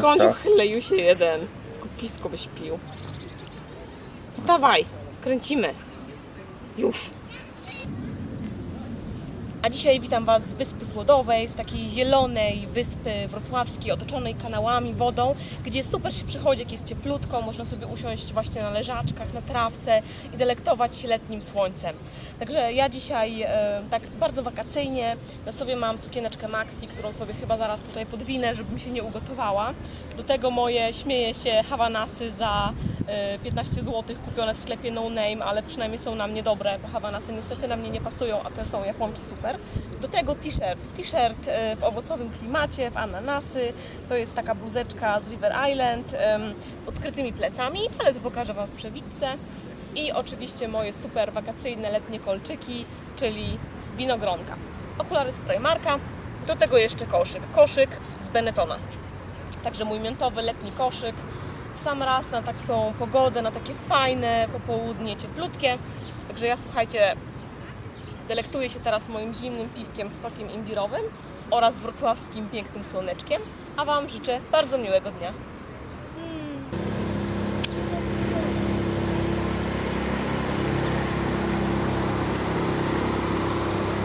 Kądziu chleju się jeden. Tylko pisko byś pił. Wstawaj, kręcimy. Już. A dzisiaj witam Was z Wyspy Słodowej, z takiej zielonej wyspy wrocławskiej, otoczonej kanałami, wodą, gdzie super się przychodzi, jak jest cieplutko, można sobie usiąść właśnie na leżaczkach, na trawce i delektować się letnim słońcem. Także ja dzisiaj e, tak bardzo wakacyjnie, na sobie mam sukieneczkę Maxi, którą sobie chyba zaraz tutaj podwinę, żebym się nie ugotowała. Do tego moje, śmieję się, hawanasy za 15 zł kupione w sklepie No Name, ale przynajmniej są na mnie dobre, bo hawanasy niestety na mnie nie pasują, a te są japonki super. Do tego t-shirt, t-shirt e, w owocowym klimacie, w ananasy, to jest taka bluzeczka z River Island z odkrytymi plecami, ale to pokażę Wam w przewidce. I oczywiście moje super wakacyjne letnie kolczyki, czyli winogronka. Okulary z Primarka, do tego jeszcze koszyk, koszyk z Benettona. Także mój miętowy letni koszyk w sam raz na taką pogodę, na takie fajne popołudnie, cieplutkie. Także ja słuchajcie, delektuję się teraz moim zimnym piwkiem z sokiem imbirowym oraz wrocławskim pięknym słoneczkiem, a Wam życzę bardzo miłego dnia.